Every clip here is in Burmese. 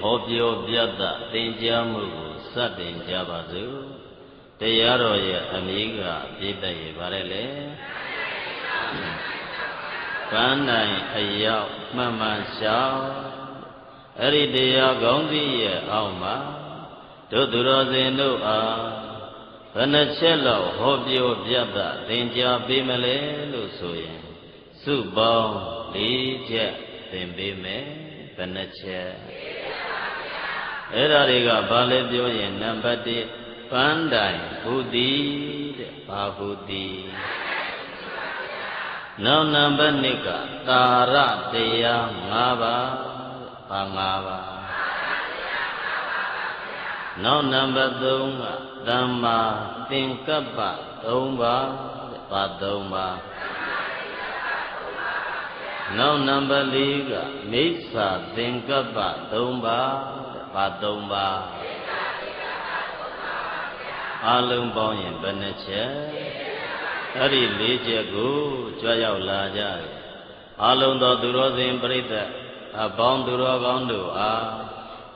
ဟောပြောပြသသင်ကြားမှုကိုစတင်ကြပါစို့တရားတော်ရဲ့အမိကပြည့်တတ်ရပါလေလေပန်းနိုင်အရောက်မှန်မှန်ရှောင်းအဲ့ဒီတရားကောင်းစီရဲ့အောက်မှာတို့သူတော်စင်တို့အားဘယ်နှချက်လောက်ဟောပြောပြသသင်ကြားပေးမလဲလို့ဆိုရင်စုပေါင်း၄ချက်သင်ပေးမယ်ဘယ်နှချက် အဲ့ဒါတွေကဘာလဲပြောရင်နံပါတ်1ပန်းတိုင်ဘုတိတဲ့ဘာဘုတိနောက်နံပါတ်2ကတာရတရား၅ပါးဘာ၅ပါးနောက်နံပါတ်3ကသမ္မာသင်္ကပ္ပ3ပါးဘာ3ပါးနောက်နံပါတ်4ကမိစ္ဆာသင်္ကပ္ပ3ပါး ဘာ3ပါးအလုံးပေါင်းရင်ဘယ်နှချက်အဲ့ဒီ၄ချက်ကိုကြွရောက်လာကြတယ်အလုံးသောသူတော်စင်ပြိဿအပေါင်းသူတော်ကောင်းတို့အား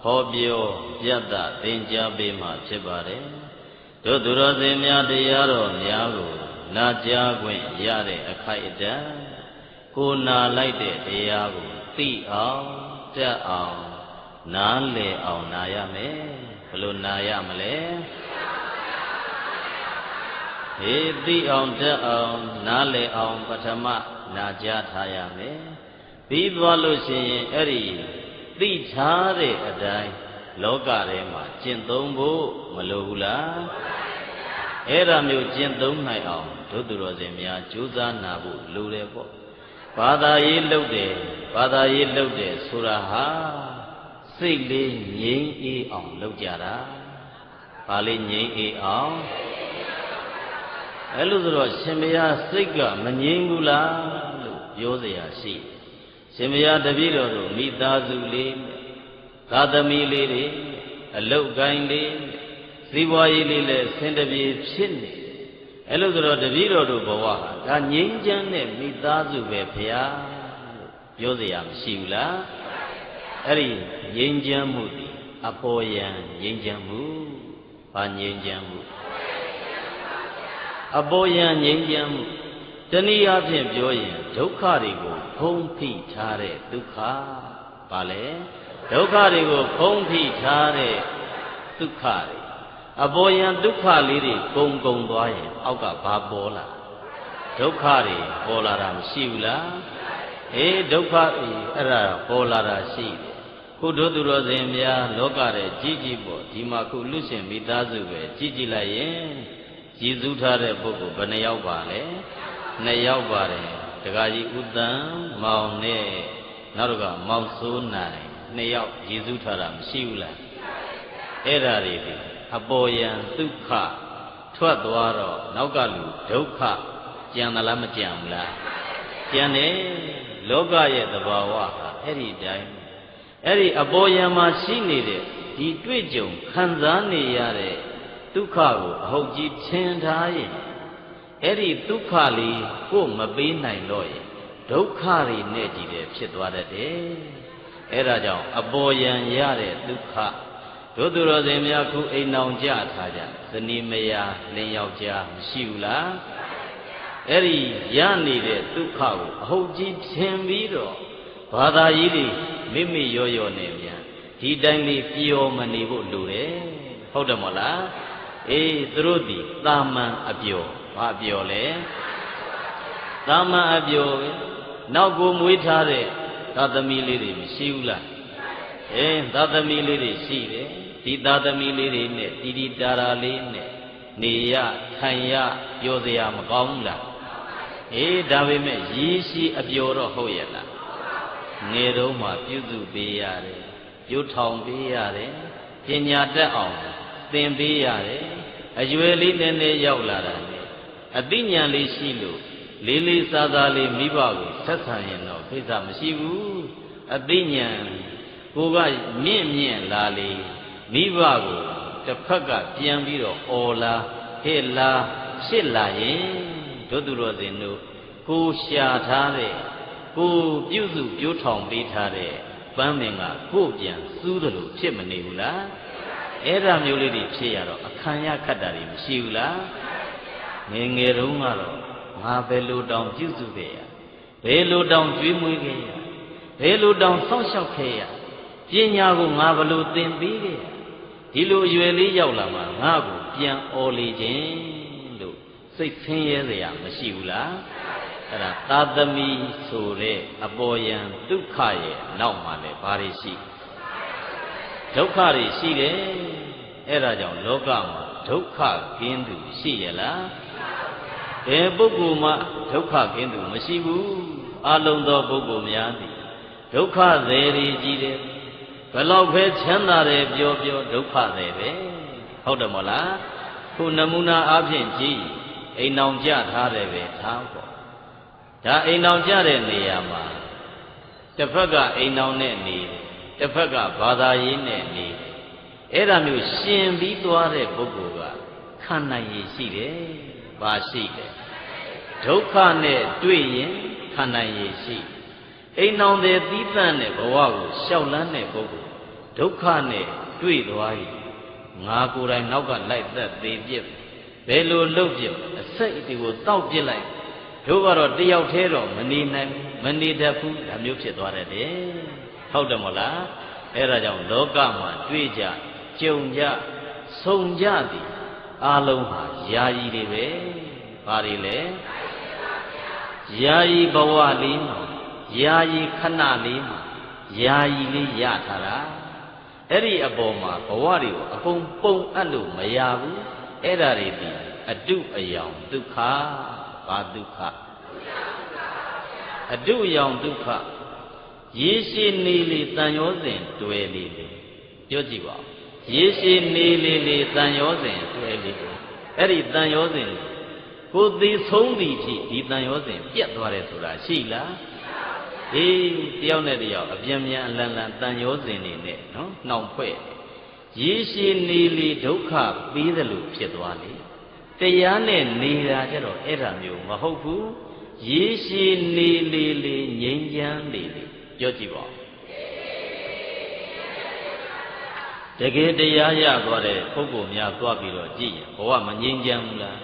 ဟောပြောပြတ်တာသင်ကြားပေးမှဖြစ်ပါတယ်တို့သူတော်စင်များတရားတော်များကိုနာကြားခွင့်ရတဲ့အခိုက်အတန့်ကိုနာလိုက်တဲ့တရားကိုသိအောင်တက်အောင် နားလည်အောင်နာရမယ်ဘယ်လိုနာရမလဲဟေးသိအောင်တက်အောင်နားလည်အောင်ပထမနာကြားထားရမယ်ပြီးသွားလို့ရှိရင်အဲ့ဒီသိထားတဲ့အတိုင်းလောကထဲမှာကျင့်သုံးဖို့မလိုဘူးလားအဲ့ဒါမျိုးကျင့်သုံးနိုင်အောင်ဒုသူတော်စင်များကြိုးစားနာဖို့လိုတယ်ပေါ့ဘာသာရေးလုပ်တယ်ဘာသာရေးလုပ်တယ်ဆိုတာဟာ စိတ်လေးငြိမ်းအေးအောင်လုပ်ကြတာဘာလေးငြိမ်းအေးအောင်အဲ့လိုဆိုတော့ရှင်မယားစိတ်ကမငြိမ်းဘူးလားလို့ပြောเสียရှိရှင်မယားတပည့်တော်တို့မိသားစုလေးသာသမီလေးတွေအလုတ်ကိုင်းလေးစီးပွားရေးလေးလည်းဆင်းတပြေဖြစ်နေအဲ့လိုဆိုတော့တပည့်တော်တို့ဘဝဟာဒါငြိမ်းချမ်းတဲ့မိသားစုပဲဖရာလို့ပြောเสียမရှိဘူးလား အဲ့ဒီငြိမ်းချမ်းမှုဒီအပေါ်ယံငြိမ်းချမ်းမှုဘာငြိမ်းချမ်းမှုအပေါ်ယံငြိမ်းချမ်းမှုတနည်းအားဖြင့်ပြောရင်ဒုက္ခတွေကိုဖုံးဖိထားတဲ့ဒုက္ခဘာလဲဒုက္ခတွေကိုဖုံးဖိထားတဲ့ဒုက္ခတွေအပေါ်ယံဒုက္ခလေးတွေဂုံဂုံသွားရင်အောက်ကဘာပေါ်လာဒုက္ခတွေပေါ်လာတာမရှိဘူးလားအေးဒုက္ခအဲ့ဒါပေါ်လာတာရှိတယ် ခုတို့သူတော်စင်များလောကရဲ့ကြီးကြီးပေါ့ဒီမှာခုလူရှင်မိသားစုပဲကြီးကြီးလိုက်ရင်ကြည်စူးထားတဲ့ပုဂ္ဂိုလ်ဘယ်နှယောက်ပါလဲနှစ်ယောက်ပါတယ်တခါကြီးဥတန်မောင်နဲ့နောက်တစ်ခါမောင်စိုးနိုင်နှစ်ယောက်ကြည်စူးထားတာမရှိဘူးလားအဲ့ဒါတွေဒီအပေါ်ယံဒုက္ခထွက်သွားတော့နောက်ကလူဒုက္ခကြံသလားမကြံဘူးလားကြံတယ်လောကရဲ့သဘာဝဟာအဲ့ဒီတိုင်း အဲ့ဒီအပေါ်ယံမှာရှိနေတဲ့ဒီတွေ့ကြုံခံစားနေရတဲ့ဒုက္ခကိုအဟုတ်ကြီးထင်ထားရင်အဲ့ဒီဒုက္ခလေးကိုမပေးနိုင်တော့ရင်ဒုက္ခတွေနဲ့ကြည့်တယ်ဖြစ်သွားတတ်တယ်အဲ့ဒါကြောင့်အပေါ်ယံရတဲ့ဒုက္ခတို့သူတော်စင်များခုအိမ်အောင်ကြထားကြဇနီးမယားလင်ယောက်ျားမရှိဘူးလားအဲ့ဒီရနေတဲ့ဒုက္ခကိုအဟုတ်ကြီးထင်ပြီးတော့ ဘာသာကြီးတွေမိမိရောရောနေမြန်ဒီတိုင်းလေးပျော်မနေဖို့လိုတယ်ဟုတ်တယ်မဟုတ်လားအေးသူတို့ဒီတာမန်အပျော်ဘာအပျော်လဲတာမန်အပျော်ပဲနောက်ကိုမွေးထားတဲ့သာသမီလေးတွေမရှိဘူးလားအေးသာသမီလေးတွေရှိတယ်ဒီသာသမီလေးတွေနဲ့တီတီတာရာလေးနဲ့နေရထိုင်ရပြောစရာမကောင်းဘူးလားအေးဒါပေမဲ့ရည်ရှိအပျော်တော့ဟုတ်ရဲ့လား ငယ်တုန်းမှပြုစုပေးရတယ်ပြုထောင်ပေးရတယ်ပညာတတ်အောင်သင်ပေးရတယ်အရွယ်လေးနည်းနည်းရောက်လာတာနဲ့အသိဉာဏ်လေးရှိလို့လေးလေးစားစားလေးမိဘကိုဆက်ဆံရင်တော့ကိစ္စမရှိဘူးအသိဉာဏ်ကိုကမြင့်မြင့်လာလေမိဘကိုတစ်ဖက်ကပြန်ပြီးတော့အော်လာဟဲ့လာရှစ်လာရင်တို့သူတော်စင်တို့ကိုရှာထားတဲ့ ကိုပြုစုပြိုးထောင်ပေးထားတဲ့ပန်းမင်ကကို့ပြန်စူးတယ်လို့ဖြစ်မနေဘူးလားအဲ့ဒါမျိုးလေးတွေဖြစ်ရတော့အခမ်းရခတ်တာတွေမရှိဘူးလားငယ်ငယ်တုန်းကတော့ငါဘယ်လိုတောင်ပြုစုခဲ့ရဘယ်လိုတောင်ကျွေးမွေးခဲ့ရဘယ်လိုတောင်ဆောက်ရှောက်ခဲ့ရပညာကိုငါဘယ်လိုသင်ပေးခဲ့ရဒီလိုအရွယ်လေးရောက်လာမှငါ့ကိုပြန်អော်လေခြင်းလို့စိတ်ဆင်းရဲစရာမရှိဘူးလား အဲ့ဒါသာသမီဆိုတဲ့အပေါ်ယံဒုက္ခရဲ့နောက်မှာလည်းဘာတွေရှိဒုက္ခတွေရှိတယ်အဲ့ဒါကြောင့်လောကမှာဒုက္ခကင်းသူရှိရလားဘယ်ပုဂ္ဂိုလ်မှဒုက္ခကင်းသူမရှိဘူးအလုံးသောပုဂ္ဂိုလ်များသည်ဒုက္ခသည်တွေကြီးတယ်ဘယ်လောက်ပဲချမ်းသာတယ်ပြောပြောဒုက္ခသည်ပဲဟုတ်တယ်မဟုတ်လားခုနမူနာအားဖြင့်ကြည့်အိမ်အောင်ကြထားတယ်ပဲထားပေါ့ ဒါအိမ်အောင်ကြတဲ့နေရာမှာတစ်ဖက်ကအိမ်အောင်နဲ့နေတယ်တစ်ဖက်ကဘာသာရေးနဲ့နေတယ်အဲ့ဒါမျိုးရှင်ပြီးသွားတဲ့ပုဂ္ဂိုလ်ကခံနိုင်ရရှိတယ်။ဘာရှိတယ်။ဒုက္ခနဲ့တွေ့ရင်ခံနိုင်ရရှိအိမ်အောင်တဲ့သီးသန့်တဲ့ဘဝကိုရှောက်လန်းတဲ့ပုဂ္ဂိုလ်ဒုက္ခနဲ့တွေ့သွားရင်ငါကိုယ်တိုင်နောက်ကလိုက်သက်သေးပြစ်ဘယ်လိုလုပ်ပြစ်အစိတ်ဒီကိုတောက်ပြစ်လိုက် တို့ကတော့တယောက်တည်းတော့မနေနိုင်မနေတတ်ဘူးဒါမျိုးဖြစ်သွားတယ်တဲ့ဟုတ်တယ်မဟုတ်လားအဲ့ဒါကြောင့်လောကမှာတွေ့ကြကြုံကြဆုံကြသည်အလုံးဟာယာယီတွေပဲဘာတွေလဲယာယီဘဝလေးမှာယာယီခဏလေးမှာယာယီလေးရထားတာအဲ့ဒီအပေါ်မှာဘဝတွေကိုအကုန်ပုံအပ်လို့မရဘူးအဲ့ဒါတွေဒီအတုအယောင်ဒုက္ခ ဘာဒုက္ခအတုအယောင်ဒုက္ခရေရှိနေလေတန်ရောစဉ်တွေ့လေလေပြောကြည့်ပါဦးရေရှိနေလေလေတန်ရောစဉ်တွေ့လေလေအဲ့ဒီတန်ရောစဉ်ကိုသိဆုံးသည်ဖြစ်ဒီတန်ရောစဉ်ပြတ်သွားတယ်ဆိုတာရှိလားအေးတယောက်နဲ့တယောက်အပြင်းပြန်အလန်လန်တန်ရောစဉ်နေနဲ့နော်နှောင်ဖွဲ့ရေရှိနေလေဒုက္ခပေးတယ်လို့ဖြစ်သွားလေ တရားနဲ့နေတာကြတော့အဲ့ဒါမျိုးမဟုတ်ဘူးရေရှိနေလေလေငြိမ်းချမ်းလေလေပြောကြည့်ပါဦးတကယ်တရားရသွားတဲ့ပုဂ္ဂိုလ်များသွားပြီးတော့ကြည့်ရင်ဘဝမငြိမ်းချမ်းဘူးလား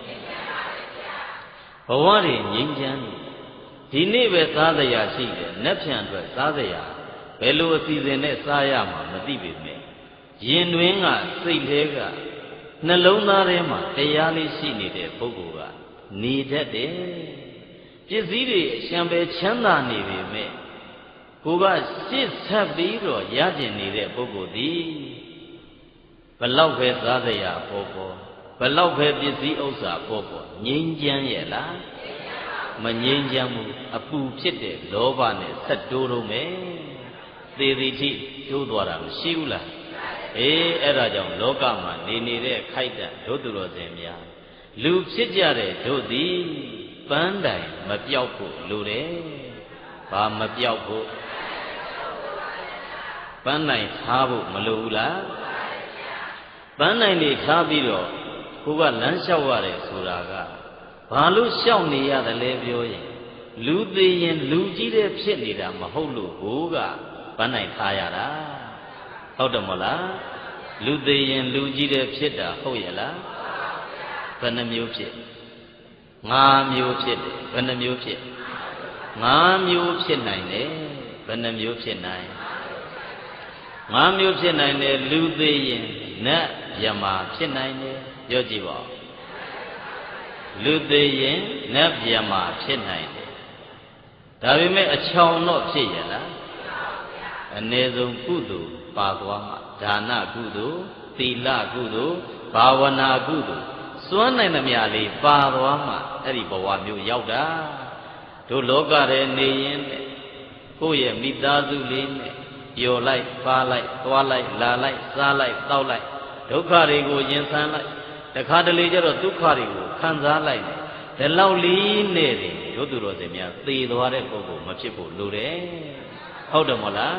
ဘဝတွေငြိမ်းချမ်းတယ်ဒီနေ့ပဲစားစရာရှိတယ်။နက်ဖြန်အတွက်စားစရာဘယ်လိုအစီအစဉ်နဲ့စားရမှာမသိပေမဲ့ရင်တွင်းကစိတ်ထဲက နှလုံးသားထဲမှာတရားလေးရှိနေတဲ့ပုဂ္ဂိုလ်ကနေတတ်တယ်။ပစ္စည်းတွေအရှံပဲချမ်းသာနေပေမဲ့ကိုကရှစ်ဆက်ပြီးတော့ရကျင်နေတဲ့ပုဂ္ဂိုလ်သည်ဘလောက်ပဲသားစရာပေါ်ပေါ်ဘလောက်ပဲပစ္စည်းဥစ္စာပေါ်ပေါ်ငြိမ်းချမ်းရဲ့လားမငြိမ်းချမ်းဘူးအပူဖြစ်တဲ့လောဘနဲ့ဆက်တိုးတော့မယ်သေသည်ထိတိုးသွားတာမရှိဘူးလား အေးအဲ့ဒါကြောင့်လောကမှာနေနေတဲ့ခိုက်တန်တို့သူတော်စင်များလူဖြစ်ကြတဲ့တို့သည်ပန်းတိုင်မပြောက်ဖို့လိုတယ်ဘာမပြောက်ဖို့ပန်းတိုင်ထားဖို့မလိုဘူးလားပန်းတိုင်တွေထားပြီးတော့ကိုကလမ်းလျှောက်ရတယ်ဆိုတာကဘာလို့လျှောက်နေရတယ်လဲပြောရင်လူသေးရင်လူကြီးတဲ့ဖြစ်နေတာမဟုတ်လို့ဟိုကပန်းတိုင်ထားရတာ ဟုတ်တယ်မဟုတ်လားလူသေးရင်လူကြီးတဲ့ဖြစ်တာဟုတ်ရဲ့လားဘယ်နှမျိုးဖြစ်ငါးမျိုးဖြစ်တယ်ဘယ်နှမျိုးဖြစ်ငါးမျိုးဖြစ်နိုင်တယ်ဘယ်နှမျိုးဖြစ်နိုင်ငါးမျိုးဖြစ်နိုင်တယ်လူသေးရင်နတ်ယမဖြစ်နိုင်တယ်ပြောကြည့်ပါလူသေးရင်နတ်ယမဖြစ်နိုင်တယ်ဒါပေမဲ့အချောင်တော့ဖြစ်ရလားအ ਨੇ ဆုံးကုသိုလ် ပါသွားမှဒါနကုသိုလ်သီလကုသိုလ်ဘာဝနာကုသိုလ်စွမ်းနိုင်သမျှလေးပါသွားမှအဲ့ဒီဘဝမျိုးရောက်တာတို့လောကထဲနေရင်ကိုယ့်ရဲ့မိသားစုလေးနဲ့ပျော်လိုက်ပါလိုက်သွားလိုက်လာလိုက်စားလိုက်တောက်လိုက်ဒုက္ခတွေကိုရင်ဆန်းလိုက်တခါတလေကျတော့ဒုက္ခတွေကိုခံစားလိုက်တယ်ဒီလောက်လေးနဲ့တည်းတို့သူတော်စင်များသေသွားတဲ့ပုဂ္ဂိုလ်မဖြစ်ဖို့လိုတယ်ဟုတ်တယ်မဟုတ်လား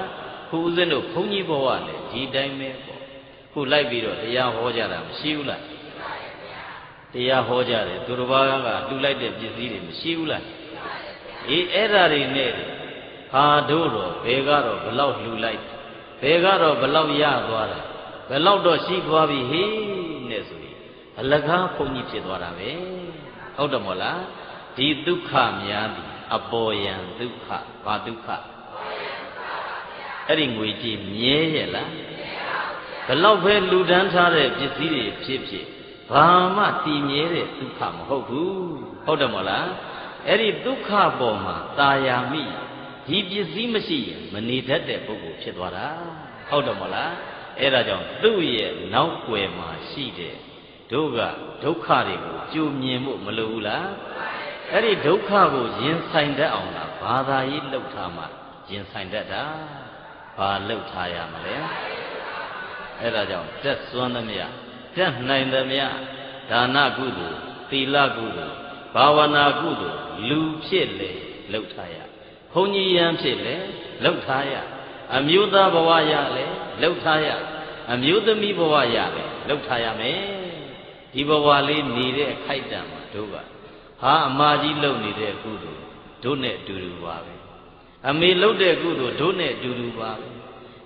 ခုဦးဇင်းတို့ဘုန်းကြီးဘဝလည်းဒီတိုင်းပဲပေါ့ခုလိုက်ပြီးတော့တရားဟောကြတာမရှိဘူးလားတရားဟောကြတယ်သူတစ်ပါးကလှူလိုက်တဲ့ပစ္စည်းတွေမရှိဘူးလားအေးအဲ့ဓာတွေနဲ့ဟာတို့တော့ဘယ်ကတော့ဘလောက်လှူလိုက်ဘယ်ကတော့ဘလောက်ရသွားတာဘယ်လောက်တော့ရှိသွားပြီဟေးနဲ့ဆိုရင်အလကားဘုန်းကြီးဖြစ်သွားတာပဲဟုတ်တယ်မို့လားဒီဒုက္ခများသည်အပေါ်ယံဒုက္ခဘာဒုက္ခ အဲ့ဒီငွေကြီးမြဲရဲ့လားဘလောက်ပဲလူဒန်းထားတဲ့ပစ္စည်းတွေဖြစ်ဖြစ်ဘာမှတည်မြဲတဲ့ဒုက္ခမဟုတ်ဘူးဟုတ်တယ်မို့လားအဲ့ဒီဒုက္ခပေါ်မှာตาယာမိဒီပစ္စည်းမရှိရင်မနေတတ်တဲ့ပုဂ္ဂိုလ်ဖြစ်သွားတာဟုတ်တယ်မို့လားအဲ့ဒါကြောင့်သူ့ရဲ့နောက်ွယ်မှာရှိတဲ့တို့ကဒုက္ခတွေကိုကြုံမြင်ဖို့မလိုဘူးလားအဲ့ဒီဒုက္ခကိုရင်ဆိုင်တတ်အောင်လားဘာသာရေးလှုပ်ထားမှရင်ဆိုင်တတ်တာ ဘာလှုပ်ထားရမလဲအဲ့ဒါကြောင့်တက်စွမ်းသမျှတက်နိုင်သမျှဒါနကုသိုလ်သီလကုသိုလ်ဘာဝနာကုသိုလ်လူဖြစ်လေလှုပ်ထားရဘုန်းကြီးယံဖြစ်လေလှုပ်ထားရအမျိုးသားဘဝရလေလှုပ်ထားရအမျိုးသမီးဘဝရလေလှုပ်ထားရမယ်ဒီဘဝလေးနေတဲ့အခိုက်အတန့်မှာတို့ကဟာအမာကြီးလှုပ်နေတဲ့ကုသိုလ်တို့နဲ့အတူတူပါပဲ အမေလှုပ်တဲ့ကုသိုလ်တို့နဲ့အတူတူပါပဲ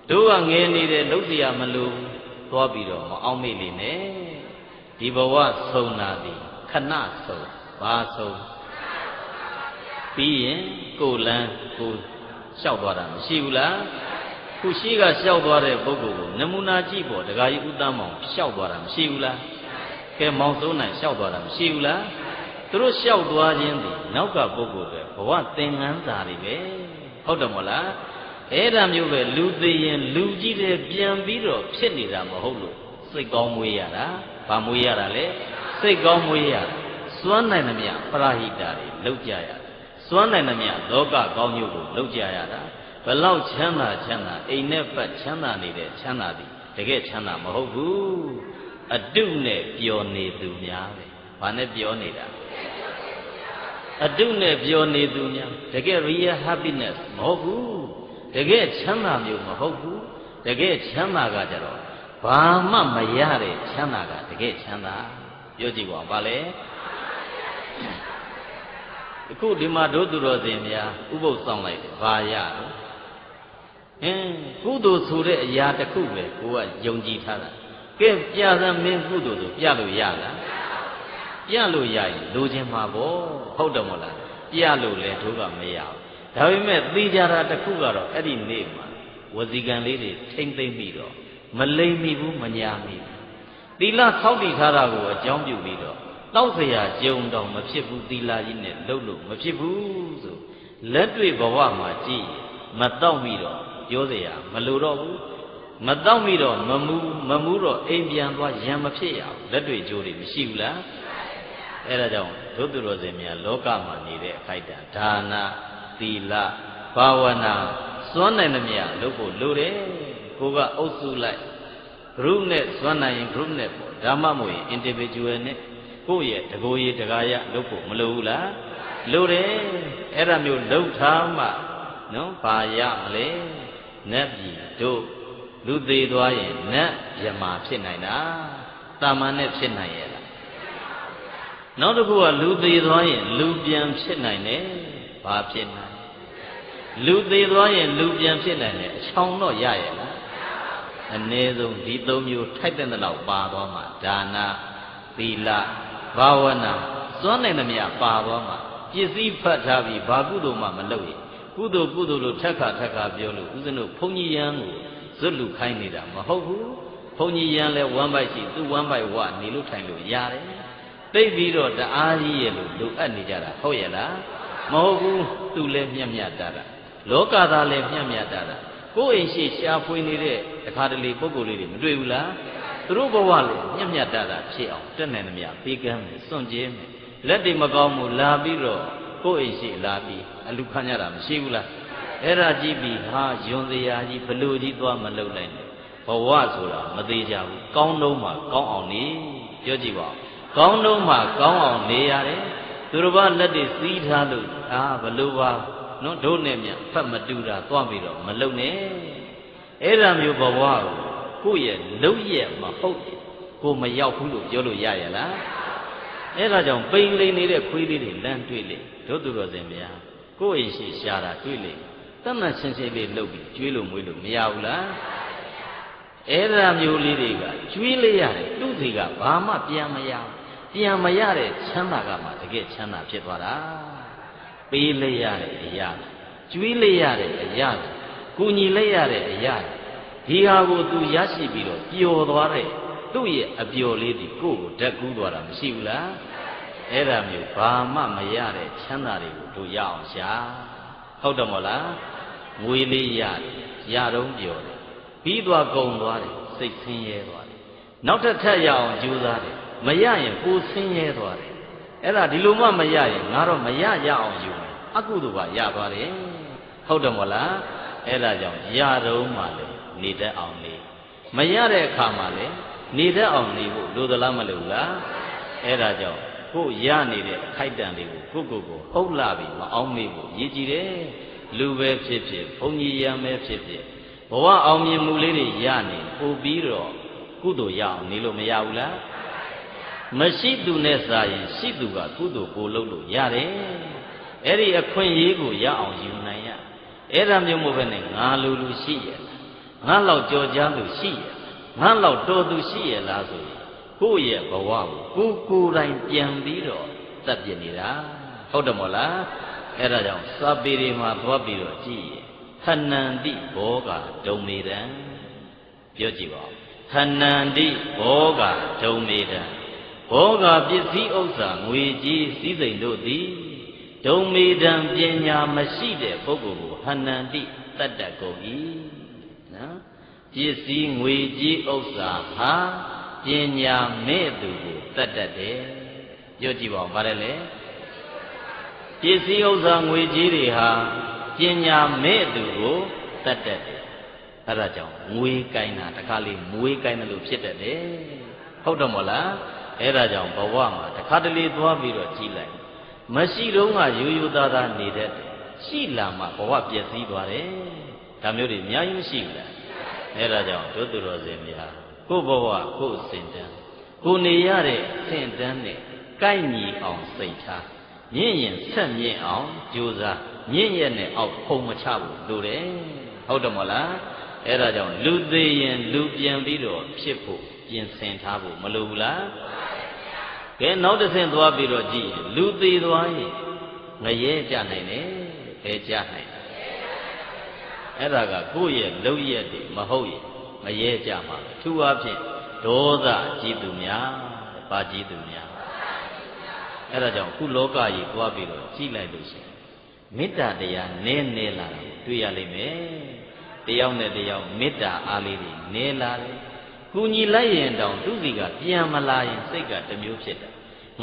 တို့ကငယ်နေတဲ့လှုပ်เสียမလို့သွားပြီးတော့မအောင်မေ့နေနဲ့ဒီဘဝဆုံးတာဒီခဏဆုံးဘာဆုံးပြီးရင်ကိုယ်လန်းကိုယ်လျှောက်သွားတာမရှိဘူးလားခုရှိကလျှောက်သွားတဲ့ပုဂ္ဂိုလ်ကိုနမူနာကြည့်ပေါ်ဒကာကြီးဥတ္တမောင်လျှောက်သွားတာမရှိဘူးလားကဲမောင်စိုးနိုင်လျှောက်သွားတာမရှိဘူးလားသူတို့လျှောက်သွားခြင်းဒီနောက်ကပုဂ္ဂိုလ်တွေဘဝသင်္ကန်းစာတွေပဲ ဟုတ်တယ်မို့လားအဲ့ဒါမျိုးပဲလူသေးရင်လူကြီးတဲ့ပြန်ပြီးတော့ဖြစ်နေတာမဟုတ်လို့စိတ်ကောင်းမွေးရတာဗာမွေးရတာလေစိတ်ကောင်းမွေးရတာစွမ်းနိုင်သမျှပရဟိတာတွေလောက်ကြရစွမ်းနိုင်သမျှလောကကောင်းကျိုးကိုလောက်ကြရတာဘလောက်ချမ်းသာချမ်းသာအိမ်နဲ့ပတ်ချမ်းသာနေတဲ့ချမ်းသာသည်တကယ်ချမ်းသာမဟုတ်ဘူးအတုနဲ့ပျော်နေသူများပဲဘာနဲ့ပျော်နေတာ အတုနဲ့ပျော်နေသူများတကယ် real happiness မဟုတ်ဘူးတကယ်ချမ်းသာမျိုးမဟုတ်ဘူးတကယ်ချမ်းသာကကြတော့ဘာမှမရတဲ့ချမ်းသာကတကယ်ချမ်းသာပြောကြည့်ပါဦးဗာလေအခုဒီမှာဒုသူတော်စင်များဥပုပ်ဆောင်လိုက်တယ်ဘာရတော့အင်းကုသိုလ်ဆိုတဲ့အရာတစ်ခုပဲကိုကယုံကြည်ထားတာကဲပြသမင်းကုသိုလ်ဆိုပြလို့ရလား ပြလို့ရရင်လိုချင်မှာပေါ့ဟုတ်တယ်မဟုတ်လားပြလို့လဲတို့ကမရဘူးဒါပေမဲ့သိကြတာတစ်ခုကတော့အဲ့ဒီနေ့မှာဝစီကံလေးတွေထိမ့်သိမ့်ပြီးတော့မလိမ့်မိဘူးမညာမိဘူးသီလဆောက်တည်ထားတာကိုအကြောင်းပြုပြီးတော့တောက်เสียကြုံတော့မဖြစ်ဘူးသီလကြီးနဲ့လှုပ်လို့မဖြစ်ဘူးဆိုလက်တွေ့ဘဝမှာကြည့်မတောက်မိတော့ပြောเสียမလိုတော့ဘူးမတောက်မိတော့မမူးမမူးတော့အိမ်ပြန်သွားရံမဖြစ်ရဘူးလက်တွေ့ကြိုးတွေမရှိဘူးလား အဲ့ဒါကြောင့်ဒုသူတော်စင်များလောကမှာနေတဲ့အခိုက်အတန့်ဒါနသီလဘာဝနာစွမ်းနိုင်သမျှလုပ်ဖို့လိုတယ်ကိုကအုပ်စုလိုက် group နဲ့စွမ်းနိုင်ရင် group နဲ့ပေါ့ဒါမှမဟုတ်ရင် individual နဲ့ကိုယ့်ရဲ့တကိုယ်ရည်တကာယလုပ်ဖို့မလိုဘူးလားလိုတယ်အဲ့ဒါမျိုးလှုပ်ထားမှနော်ဘာရမလဲနတ်ပြည်တို့လူသေးသွားရင်နတ်ယမာဖြစ်နိုင်တာတာမန်နဲ့ဖြစ်နိုင်ရဲ့လား နောက်တစ်ခုကလူသေးသွားရင်လူပြန်ဖြစ်နိုင်တယ်ဘာဖြစ်နိုင်လူသေးသွားရင်လူပြန်ဖြစ်နိုင်တယ်အချောင်တော့ရရဲ့လားအ ਨੇ ဆုံးဒီသုံးမျိုးထိုက်တဲ့လောက်ပါသွားမှာဒါနသီလဘာဝနာစွမ်းနိုင်သမျှပါသွားမှာပစ္စည်းဖတ်ထားပြီးဘာကုသိုလ်မှမလုပ်ရင်ကုသိုလ်ကုသိုလ်လို့ထက်ခါထက်ခါပြောလို့ဦးဇင်းတို့ဘုန်းကြီးယံကိုဇွတ်လူခိုင်းနေတာမဟုတ်ဘူးဘုန်းကြီးယံလဲဝမ်းပိုက်ရှိသူဝမ်းပိုက်ဝနေလို့ထိုင်လို့ရတယ် သိပြီးတော့တအားကြီးရဲ့လို့လိုအပ်နေကြတာဟုတ်ရဲ့လားမဟုတ်ဘူးသူလည်းမြတ်မြတ်တာတာလောကသားလည်းမြတ်မြတ်တာတာကိုယ်အိမ်ရှိရှားဖွေနေတဲ့တခါတလေပုံကိုယ်လေးတွေမတွေ့ဘူးလားသူတို့ဘဝလည်းမြတ်မြတ်တာတာဖြစ်အောင်တက်နိုင်သမျှပေးကမ်းမယ်စွန့်ကြဲမယ်လက်တွေမကောင်းဘူးလာပြီးတော့ကိုယ်အိမ်ရှိလာပြီးအလူခံရတာမရှိဘူးလားအဲ့ဒါကြည့်ပြီးဟာယွန်စရာကြီးဘလို့ကြီးသွားမလုံနိုင်နဲ့ဘဝဆိုတာမသေးကြဘူးကောင်းတော့မှကောင်းအောင်နေပြောကြည့်ပါဦး ကောင်းတော့မှကောင်းအောင်နေရတယ်သူတို့ဘာလက်တွေစီးထားလို့အာဘလို့ပါနော်တို့နဲ့မြဖတ်မတူတာသွားပြီးတော့မလုံနဲ့အဲ့ဒါမျိုးဘဝကိုကိုယ့်ရဲ့လုံရဲ့မဟုတ်ကိုမရောက်ဘူးလို့ပြောလို့ရရလားအဲ့ဒါကြောင့်ပိန်လိန်နေတဲ့ခွေးလေးတွေလမ်းတွေ့လေတို့သူတော်စင်များကိုယ့်အိမ်ရှိရှာတာတွေ့လေတတ်မှတ်ရှင်းရှင်းလေးလုပ်ပြီးကျွေးလို့မွေးလို့မရဘူးလားအဲ့ဒါမျိုးလေးတွေကကျွေးလိုက်ရတယ်သူ့စီကဘာမှပြန်မရ ပြန်မရတဲ့ချမ်းသာကမှတကယ်ချမ်းသာဖြစ်သွားတာပေးလိုက်ရတဲ့အရာကျွေးလိုက်ရတဲ့အရာကူညီလိုက်ရတဲ့အရာဒီဟာကိုသူရရှိပြီးတော့ပျော်သွားတဲ့သူ့ရဲ့အပျော်လေးဒီကိုယ့်ကိုဓာတ်ကူးသွားတာမရှိဘူးလားအဲ့ဒါမျိုးဘာမှမရတဲ့ချမ်းသာတွေကိုတို့ရအောင်ရှာဟုတ်တယ်မို့လားငွေလေးရတယ်ရတော့ပြောတယ်ပြီးသွားကုန်သွားတယ်စိတ်ဆင်းရဲသွားတယ်နောက်တစ်ထပ်ရအောင်ကြိုးစားတယ် မရရင်ကိုယ်ဆင်းရဲသွားတယ်အဲ့ဒါဒီလိုမှမရရင်ငါတော့မရရအောင်ယူမယ်အကုသိုလ်ကရသွားတယ်ဟုတ်တယ်မို့လားအဲ့ဒါကြောင့်ရတော့မှလေနေတတ်အောင်နေမရတဲ့အခါမှာလေနေတတ်အောင်နေဖို့လိုသလားမလိုလားအဲ့ဒါကြောင့်ကိုရနေတဲ့အခိုက်အတန့်တွေကိုကိုကိုကိုဟုတ်လာပြီမအောင်မေးဖို့ရည်ကြည်တယ်လူပဲဖြစ်ဖြစ်ဘုန်းကြီးရံပဲဖြစ်ဖြစ်ဘဝအောင်မြင်မှုလေးတွေရနေပို့ပြီးတော့ကုသိုလ်ရအောင်နေလို့မရဘူးလား မရှိသူနဲ့စာရင်ရှိသူကကုသိုလ်ကိုလုပ်လို့ရတယ်အဲ့ဒီအခွင့်အရေးကိုရအောင်ယူနိုင်ရအဲ့ဒါမျိုးမဟုတ်ဘဲနဲ့ငါလူလူရှိရငါလောက်ကြော်ကြားသူရှိရငါလောက်တော်သူရှိရလားဆိုရင်ကိုယ့်ရဲ့ဘဝကိုကိုကိုယ်တိုင်ပြန်ပြီးတော့သတ်ပြနေတာဟုတ်တယ်မို့လားအဲ့ဒါကြောင့်စာပေတွေမှာသွားပြီးတော့ကြည့်ရဟနန္တိဘောဂဒုံမေတံပြောကြည့်ပါဦးဟနန္တိဘောဂဒုံမေတံ ဘောဂပစ္စည်းဥစ္စာငွေကြီးစည်းစိမ်တို့သည်ဒုံမေတံပညာမရှိတဲ့ပုဂ္ဂိုလ်ကိုဟနန္တိတတ်တတ်ကုန်၏နော်ပစ္စည်းငွေကြီးဥစ္စာဟာပညာမဲ့သူကိုတတ်တတ်တယ်ပြောကြည့်ပါဦးဗါတယ်လေပစ္စည်းဥစ္စာငွေကြီးတွေဟာပညာမဲ့သူကိုတတ်တတ်တယ်အဲ့ဒါကြောင့်ငွေကိုင်းတာတခါလေးမွေးကိုင်းတယ်လို့ဖြစ်တတ်တယ်ဟုတ်တယ်မို့လား အဲ့ဒါကြောင့်ဘဝမှာတခါတလေသွားပြီးတော့ကြည်လိုက်မရှိတော့ကရိုးရိုးသားသားနေတတ်တယ်ရှိလာမှဘဝပျက်စီးသွားတယ်ဒါမျိုးတွေအများကြီးမရှိဘူးလားအဲ့ဒါကြောင့်ဒုသူတော်စင်များကိုယ့်ဘဝကိုယ့်အစဉ်တန်းကိုနေရတဲ့အစဉ်တန်းနဲ့ကိုက်ညီအောင်စိတ်ထားမြင့်ရင်ဆက်မြင့်အောင်ကြိုးစားမြင့်ရဲ့နဲ့အောက်ဖုံမချဘူးလို့တယ်ဟုတ်တယ်မဟုတ်လားအဲ့ဒါကြောင့်လူသေးရင်လူပြန်ပြီးတော့ဖြစ်ဖို့ ပြင်ဆင်ထားဖို့မလိုဘူးလားကဲနောက်တစ်ဆင့်သွားပြီးတော့ကြည့်လူသေးသွားရင်ငရဲကြနိုင်တယ်ဘယ်ကြနိုင်အဲ့ဒါကကိုယ့်ရဲ့လုံရက်တွေမဟုတ်ရင်မရဲကြမှာသူအဖြစ်ဒေါသကြီးသူများပါကြီးသူများအဲ့ဒါကြောင့်ခုလောကကြီးသွားပြီးတော့ကြည့်လိုက်လို့ရှိရင်မေတ္တာတရားနည်းနည်းလာတာကိုတွေ့ရလိမ့်မယ်တယောက်နဲ့တယောက်မေတ္တာအားလေးတွေနည်းလာတယ် ကူညီလိုက်ရင်တောင်သူစီကပြန်မလာရင်စိတ်ကတစ်မျိုးဖြစ်တယ်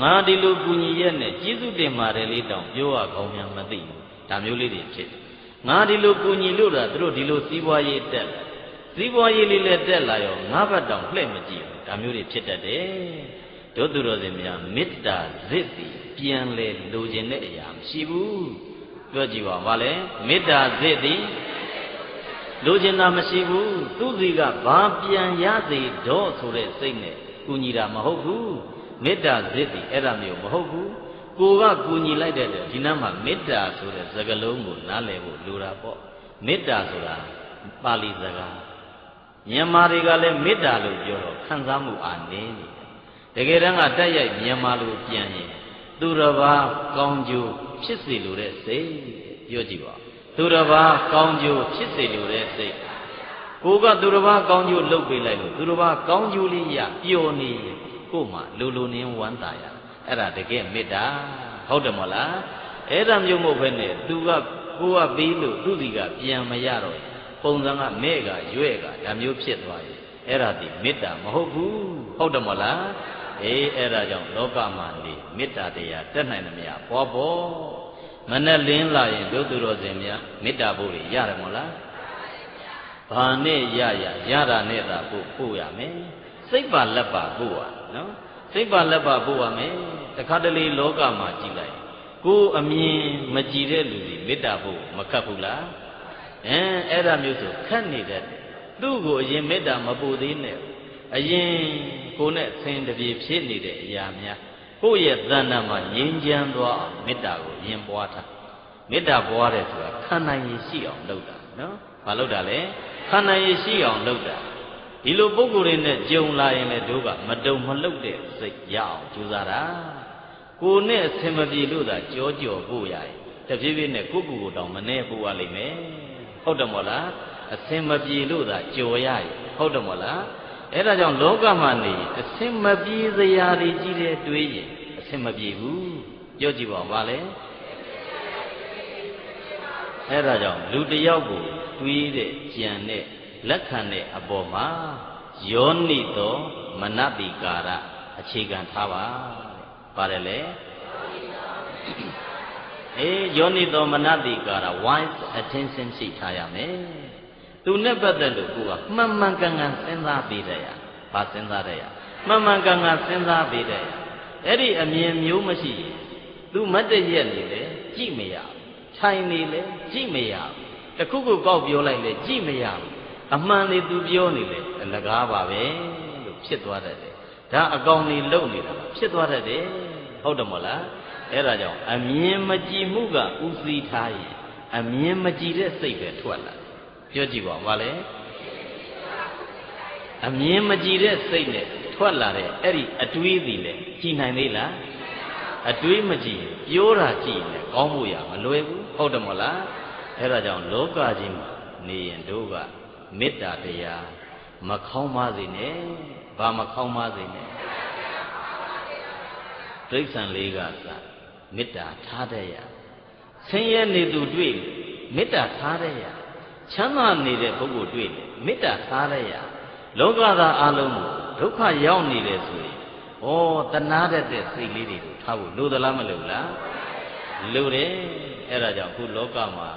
ငါဒီလိုကူညီရက်နဲ့ကျေးဇူးတင်ပါတယ်လေးတောင်ပြောရကောင်းများမသိဘူးဒါမျိုးလေးတွေဖြစ်တယ်ငါဒီလိုကူညီလို့တာသူတို့ဒီလိုစီးပွားရေးတက်လာစည်းပွားရေးလေးလည်းတက်လာရောငါးဘတ်တောင်လှည့်မကြည့်ဘူးဒါမျိုးတွေဖြစ်တတ်တယ်တို့သူတော်စင်များမေတ္တာဇစ်စီပြန်လေလိုချင်တဲ့အရာမရှိဘူးပြောကြည့်ပါဘာလဲမေတ္တာဇစ်သည် လိုချင်တာမရှိဘူးသူစီကဘာပြန်ရစေတော့ဆိုတဲ့စိတ်နဲ့ကူညီတာမဟုတ်ဘူးမေတ္တာဇစ်သည်အဲ့ဒါမျိုးမဟုတ်ဘူးကိုကကူညီလိုက်တဲ့ဒီနားမှာမေတ္တာဆိုတဲ့စကားလုံးကိုနားလည်ဖို့လိုတာပေါ့မေတ္တာဆိုတာပါဠိစကားမြန်မာတွေကလည်းမေတ္တာလို့ပြောတော့ခံစားမှုအားနည်းနေတယ်တကယ်တမ်းကတက်ရိုက်မြန်မာလိုပြန်ရင်သူတစ်ပါးကောင်းကျိုးဖြစ်စေလိုတဲ့စိတ်ပြောကြည့်ပါ သူတစ်ပါးကောင်းကျိုးဖြစ်စေလိုတဲ့စိတ်ကိုကသူတစ်ပါးကောင်းကျိုးလုပ်ပေးလိုက်လို့သူတစ်ပါးကောင်းကျိုးလေးရပျော်နေကို့မှာလူလူနင်းဝမ်းသာရအဲ့ဒါတကယ်မေတ္တာဟုတ်တယ်မဟုတ်လားအဲ့ဒါမျိုးမဟုတ်ဘဲနဲ့သူကကိုကပြီးလို့သူစီကပြန်မရတော့ပုံစံကမဲ့ကရွဲ့ကဒါမျိုးဖြစ်သွားရင်အဲ့ဒါဒီမေတ္တာမဟုတ်ဘူးဟုတ်တယ်မဟုတ်လားအေးအဲ့ဒါကြောင့်လောကမှာနေမေတ္တာတရားတက်နိုင်တယ်မရပေါ်ပေါ် မနဲ့လင်းလာရင်တို့သူတော်စင်များမေတ္တာဖို့ရရတယ်မဟုတ်လားဘာနဲ့ရရရတာနဲ့သာပို့ပို့ရမယ်စိတ်ပါလက်ပါပို့ရနော်စိတ်ပါလက်ပါပို့ရမယ်တခါတလေလောကမှာကြည်လိုက်ကိုယ်အမြင်မကြည်တဲ့လူတွေမေတ္တာဖို့မကတ်ဘူးလားအဲအဲ့ဒါမျိုးဆိုခတ်နေတဲ့သူ့ကိုအရင်မေတ္တာမပူသေးနဲ့အရင်ကိုနဲ့ဆင်တပြေဖြစ်နေတဲ့အရာများ ကိုယ့်ရဲ့သဏ္ဍာန်မှာငြိမ်းချမ်းသွားအောင်မေတ္တာကိုရင်ပွားထားမေတ္တာပွားတယ်ဆိုတာခံနိုင်ရည်ရှိအောင်လုပ်တာနော်ဘာလုပ်တာလဲခံနိုင်ရည်ရှိအောင်လုပ်တာဒီလိုပုံကိုယ်တွေနဲ့ကြုံလာရင်လည်းတို့ကမတုံမလှုပ်တဲ့စိတ်ရအောင်ကြိုးစားတာကိုနဲ့အဆင်မပြေလို့သာကြောကြောဖို့ရရင်တဖြည်းဖြည်းနဲ့ကိုယ့်ကိုယ်ကိုတောင်မနှဲပို့ရလိမ့်မယ်ဟုတ်တယ်မို့လားအဆင်မပြေလို့သာကြော်ရရင်ဟုတ်တယ်မို့လား အဲ့ဒါကြောင့်လောကမှာနေအဆင်မပြေစရာတွေကြီးတဲ့တွေးရင်အဆင်မပြေဘူးပြောကြည့်ပါဦးဗာလဲအဲ့ဒါကြောင့်လူတစ်ယောက်ကိုတွေးတဲ့ကြံတဲ့လက်ခံတဲ့အပေါ်မှာယောနိသောမနတိကာရအခြေခံထားပါပါတယ်လေအေးယောနိသောမနတိကာရ wise attention ရှိထားရမယ် သူနဲ့ပတ်သက်လို့ကိုကမှန်မှန်ကန်ကန်စဉ်းစားပေးတယ်ရဘာစဉ်းစားတယ်ရမှန်မှန်ကန်ကန်စဉ်းစားပေးတယ်ရအဲ့ဒီအမြင်မျိုးမရှိရင်သူမတ်တရက်နေလေကြည့်မရဘူးထိုင်နေလေကြည့်မရဘူးတခုခုကောက်ပြောလိုက်လေကြည့်မရဘူးအမှန်လေသူပြောနေလေအလကားပါပဲလို့ဖြစ်သွားတတ်တယ်ဒါအကောင်နေလုံနေတာဖြစ်သွားတတ်တယ်ဟုတ်တယ်မို့လားအဲ့ဒါကြောင့်အမြင်မကြည်မှုကဥသိထားရင်အမြင်မကြည်တဲ့စိတ်ပဲထွက်လာ ပြောကြည့်ပါဦးဗာလေအမြင်မကြည်တဲ့စိတ်နဲ့ထွက်လာတဲ့အဲ့ဒီအတွေးစီလေကြည်နိုင်သေးလားအတွေးမကြည်ပြောတာကြည်နေကောင်းဖို့ရမလွယ်ဘူးဟုတ်တယ်မို့လားအဲ့ဒါကြောင့်လောကကြီးမှာနေရင်တို့ကမေတ္တာတရားမခေါင်းပါစေနဲ့ဘာမခေါင်းပါစေနဲ့ဒိဋ္ဌံလေးကစမေတ္တာထားတဲ့ရဆင်းရဲနေသူတွေ့မေတ္တာထားတဲ့ရ ချမ်းသာနေတဲ့ပုဂ္ဂိုလ်တွေ့လေမေတ္တာထားတဲ့ရလောကသားအလုံးကိုဒုက္ခရောက်နေတယ်ဆိုရင်ဩတနာတတ်တဲ့စိတ်လေးတွေကိုထားဖို့လိုသလားမလိုလားလိုတယ်အဲ့ဒါကြောင့်ခုလောကမှာ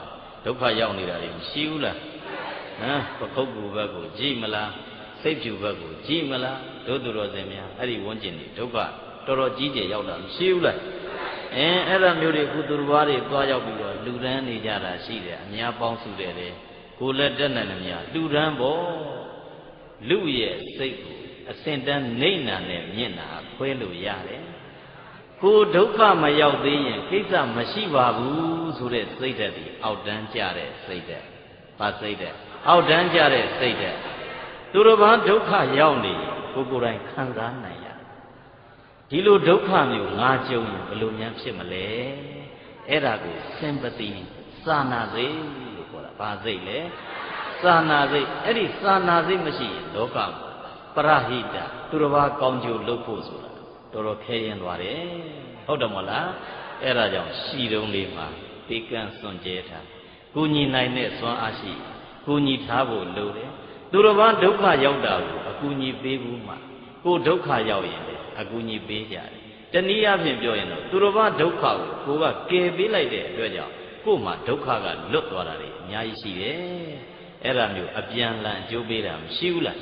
ဒုက္ခရောက်နေတာတွေမရှိဘူးလားဟမ်ပခုတ်ကူဘက်ကိုကြည်မလားစိတ်ဖြူဘက်ကိုကြည်မလားတို့သူတော်စင်များအဲ့ဒီဝန်းကျင်တွေဒုက္ခတော်တော်ကြီးကျယ်ရောက်တာမရှိဘူးလားအဲအဲ့ဒါမျိုးတွေကုသူတော်ဘာတွေသွားရောက်ပြီးတော့လူရန်နေကြတာရှိတယ်အများပေါင်းစုတယ်လေ ကိုလည်းတက်နိုင်တယ်များလူရန်ပေါ့လူရဲ့စိတ်ကိုအစင်တန်းနှိမ့်နာနဲ့မြင့်နာခွဲလို့ရတယ်ကိုဒုက္ခမရောက်သေးရင်ကိစ္စမရှိပါဘူးဆိုတဲ့စိတ်ဓာတ်ဒီအောက်တန်းကြတဲ့စိတ်ဓာတ်ဘာစိတ်ဓာတ်အောက်တန်းကြတဲ့စိတ်ဓာတ်သူတော်ဘာဒုက္ခရောက်နေကိုကိုယ်တိုင်ခံစားနိုင်ရဒီလိုဒုက္ခမျိုးငါကြုံရင်ဘယ်လိုများဖြစ်မလဲအဲ့ဒါကို sympathy စာနာစိတ်လို့ခေါ်တာ ဘာစိတ်လဲစာနာစိတ်အဲ့ဒီစာနာစိတ်မရှိရင်လောကမှာပရဟိတသူတော်ဘာကောင်းကျိုးလုပ်ဖို့ဆိုတာတော်တော်ခဲရင်သွားတယ်ဟုတ်တယ်မဟုတ်လားအဲ့ဒါကြောင့်ရှိတုံးလေးမှာပေကန့်စွန့်ကြဲထားကိုညီနိုင်တဲ့စွမ်းအားရှိကိုညီထားဖို့လိုတယ်သူတော်ဘာဒုက္ခရောက်တာကိုအကူညီပေးဘူးမှကိုဒုက္ခရောက်ရင်လည်းအကူညီပေးကြတယ်တနည်းအားဖြင့်ပြောရင်တော့သူတော်ဘာဒုက္ခကိုကိုကကယ်ပေးလိုက်တဲ့အတွက်ကြောင့် ကို့မှာဒုက္ခကလွတ်သွားတာတွေအများကြီးရှိတယ်အဲ့ဒါမျိုးအပြန်လန်အကျိုးပေးတာမရှိဘူးလား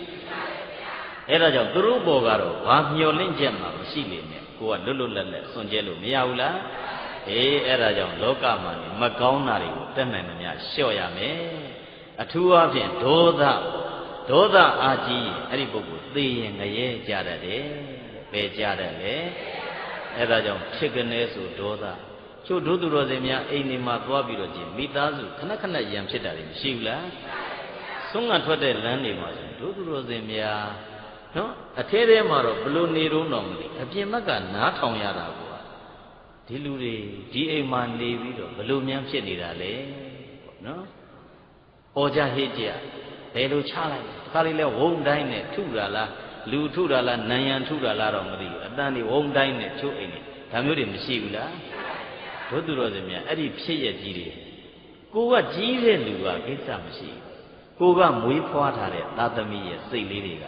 အဲ့ဒါကြောင့်သူတို့ဘောကတော့ဘာမျောလင့်ချက်မှမရှိနေနဲ့ကိုကလွတ်လွတ်လပ်လပ်စွန့်ကြဲလို့မရဘူးလားအေးအဲ့ဒါကြောင့်လောကမှာမကောင်းတာတွေကိုတက်နိုင်မများလျှော့ရမယ်အထူးအားဖြင့်ဒေါသဒေါသအာကြီးအဲ့ဒီပုဂ္ဂိုလ်သိရင်ငရဲကြတတ်တယ်ပဲကြတတ်လေအဲ့ဒါကြောင့်ဖြစ်ကနေဆိုဒေါသ ချို့ဒုသူတော်စင်များအိမ်နေမှာသွားပြီးတော့ကြည့်မိသားစုခဏခဏရံဖြစ်တာတွေမရှိဘူးလားဆုံးကထွက်တဲ့လမ်းတွေမှာဆိုဒုသူတော်စင်များနော်အထဲထဲမှာတော့ဘလို့နေတော့တော့မသိအပြင်ဘက်ကနားထောင်ရတာကွာဒီလူတွေဒီအိမ်မှာနေပြီးတော့ဘလို့များဖြစ်နေတာလဲနော်။အော်ကြဟစ်ကြဘယ်လိုချလိုက်လဲ။ခါလေးလဲဝုံတိုင်းနဲ့ထုတာလားလူထုတာလားနံရံထုတာလားတော့မသိဘူး။အတန်ဒီဝုံတိုင်းနဲ့ချိုးအိမ်နဲ့ဒါမျိုးတွေမရှိဘူးလား။ တို့သူတော်စင်များအဲ့ဒီဖြစ်ရကြီးတွေကိုကကြီးတဲ့လူကကိစ္စမရှိဘူး။ကိုကမွေးဖွားထားတဲ့သာသမီရဲ့စိတ်လေးတွေက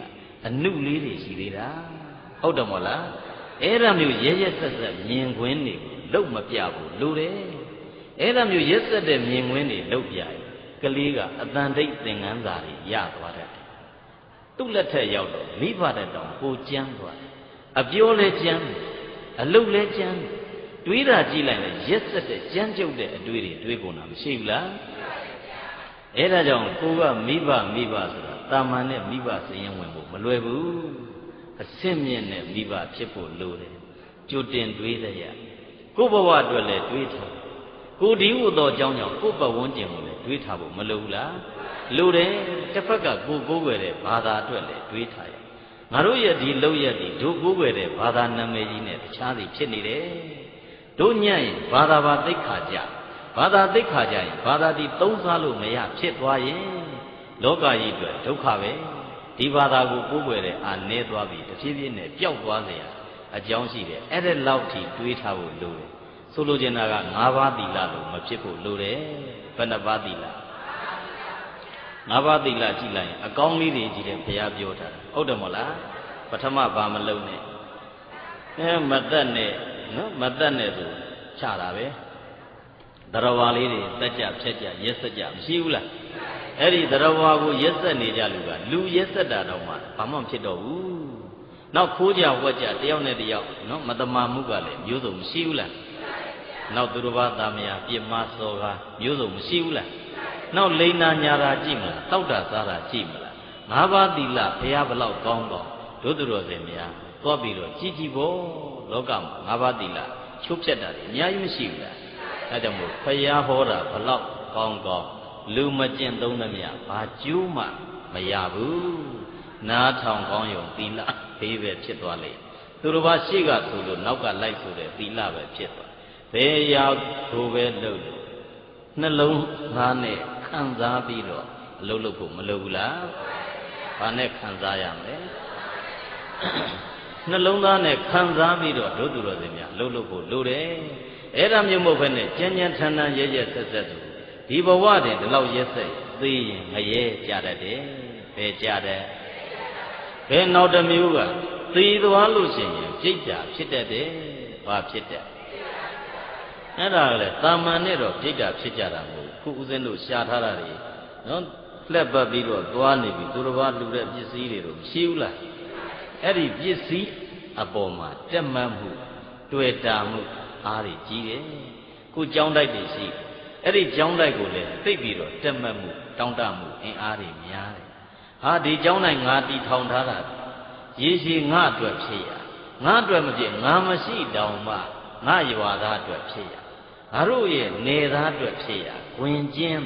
အနုလေးတွေရှိသေးတာဟုတ်တယ်မို့လားအဲ့ဒါမျိုးရဲရဲဆက်ဆက်မြင်ခွင်းနေလုံးမပြဘူးလိုတယ်အဲ့ဒါမျိုးရက်ဆက်တဲ့မြင်ခွင်းနေလုံးပြရင်ကလေးကအတန်တိတ်သင်္ကန်းစာတွေရသွားတယ်သူ့လက်ထက်ရောက်တော့မိဘတဲ့တောင်ကိုကြမ်းသွားတယ်အပြောလဲကြမ်းတယ်အလုတ်လဲကြမ်းတယ် တွေးတာကြည့်လိုက်လဲရက်ဆက်တဲ့ကြမ်းကြုတ်တဲ့အတွေးတွေတွေးကုန်တာမရှိဘူးလားအဲ့ဒါကြောင့်ကိုကမိဘမိဘဆိုတာတာမန်နဲ့မိဘစရင်ဝင်ဖို့မလွယ်ဘူးအစင့်မြင့်တဲ့မိဘဖြစ်ဖို့လိုတယ်ကြိုတင်တွေးတဲ့ရကိုဘဝအတွက်လည်းတွေးထားကိုဒီဟုသောအကြောင်းကြောင့်ကိုယ့်ပတ်ဝန်းကျင်ကိုလည်းတွေးထားဖို့မလိုဘူးလားလိုတယ်တစ်ဖက်ကကိုကိုးကွယ်တဲ့ဘာသာအတွက်လည်းတွေးထားရငါတို့ရဲ့ဒီလောက်ရက်ဒီတို့ကိုးကွယ်တဲ့ဘာသာနာမည်ကြီးနဲ့တခြားစီဖြစ်နေတယ် တို့ညံ့ရင်ဘာသာဘာသိက္ခာကြဘာသာသိက္ခာကြရင်ဘာသာဒီသုံးစားလို့မရဖြစ်သွားရင်လောကကြီးအတွက်ဒုက္ခပဲဒီဘာသာကိုကိုးကွယ်တဲ့အာနဲသွားပြီးတဖြည်းဖြည်းနဲ့ပျောက်သွားเสียအကြောင်းရှိတယ်အဲ့ဒါလောက်ထိတွေးထားဖို့လိုတယ်ဆိုလိုချင်တာက၅ပါးသီလလို့မဖြစ်ဖို့လိုတယ်ဘယ်နှပါးသီလငါးပါးသီလကြည့်လိုက်ရင်အကောင်းလေးတွေကြည့်တယ်ဘုရားပြောထားတာဟုတ်တယ်မဟုတ်လားပထမဘာမလုံးနဲ့အဲမသက်နဲ့ နော်မသက်နဲ့ဆိုချတာပဲတရဝါလေးတွေတက်ကြဖြက်ကြရက်စက်ကြမရှိဘူးလားအဲ့ဒီတရဝါကိုရက်စက်နေကြလူကလူရက်စက်တာတော့မှဘာမှမဖြစ်တော့ဘူးနောက်ခိုးကြဝက်ကြတယောက်နဲ့တယောက်နော်မတမာမှုကလည်းမျိုးစုံမရှိဘူးလားနောက်သူတစ်ပါးသားမယားပြစ်မှားစော်ကားမျိုးစုံမရှိဘူးလားနောက်လိန်နာညာတာကြည့်မလားတောက်တာစားတာကြည့်မလားငါးပါးသီလဘုရားဘလောက်ကောင်းကောင်းတို့သူတော်စင်များသွားပြီးတော့ကြည်ကြည်ဖို့ လောကမှာငါးပါးသီလချိုးဖြတ်တာတွေအများကြီးမရှိဘူးလားအဲကြောင့်မို့ဘုရားဟောတာဘလောက်ကောင်းကောင်းလူမကျင့်သုံးသမျှဘာကျိုးမှမရဘူးနားထောင်ကောင်းယုံသီလဘေးပဲဖြစ်သွားလေသူတို့ဘာရှိကဆိုလို့နောက်ကလိုက်ဆိုတဲ့သီလပဲဖြစ်သွားဘယ်ရောက်ကိုပဲလုပ်လို့နှလုံးသားနဲ့ခံစားပြီးတော့အလုပ်လုပ်ဖို့မလိုဘူးလားဘာနဲ့ခံစားရမလဲ နှလုံးသားနဲ့ခံစားပြီးတော့ဒုသူတော်စင်များအလုပ်လုပ်ဖို့လိုတယ်အဲ့ဒါမျိုးမဟုတ်ဘဲနဲ့ကြမ်းကြမ်းထန်ထန်ရဲရဲဆက်ဆက်သူဒီဘဝတည်းဒီလောက်ရဲဆက်သေးရင်ငရဲကြတတ်တယ်ဘယ်ကြတတ်ဘယ်နောက်တစ်မျိုးကသေသွားလို့ရှိရင်ပြိတ္တာဖြစ်တတ်တယ်ဘာဖြစ်တတ်အဲ့ဒါကလည်းတာမန်နဲ့တော့ပြိတ္တာဖြစ်ကြတာမဟုတ်ခုဦးဇင်းတို့ရှားထားတာတွေနော်လက်ပတ်ပြီးတော့သွားနေပြီသူတစ်ပါးလူတဲ့ပစ္စည်းတွေတော့မရှိဘူးလား အဲ့ဒီပစ္စည်းအပေါ်မှာတက်မှတ်မှုတွေ့တာမှုအားတွေကြီးတယ်ခုကြောင်းတိုက်တွေရှိအဲ့ဒီကြောင်းတိုက်ကိုလည်းသိပြီးတော့တက်မှတ်မှုတောင်းတမှုအင်အားတွေများတယ်ဟာဒီကြောင်းတိုက်ငါတီထောင်ထားတာရေရှည်ငါအတွက်ဖြစ်ရငါအတွက်မဖြစ်ငါမရှိတောင်မှငါရွာသားအတွက်ဖြစ်ရငါတို့ရဲ့နေသားအတွက်ဖြစ်ရဝင်ချင်း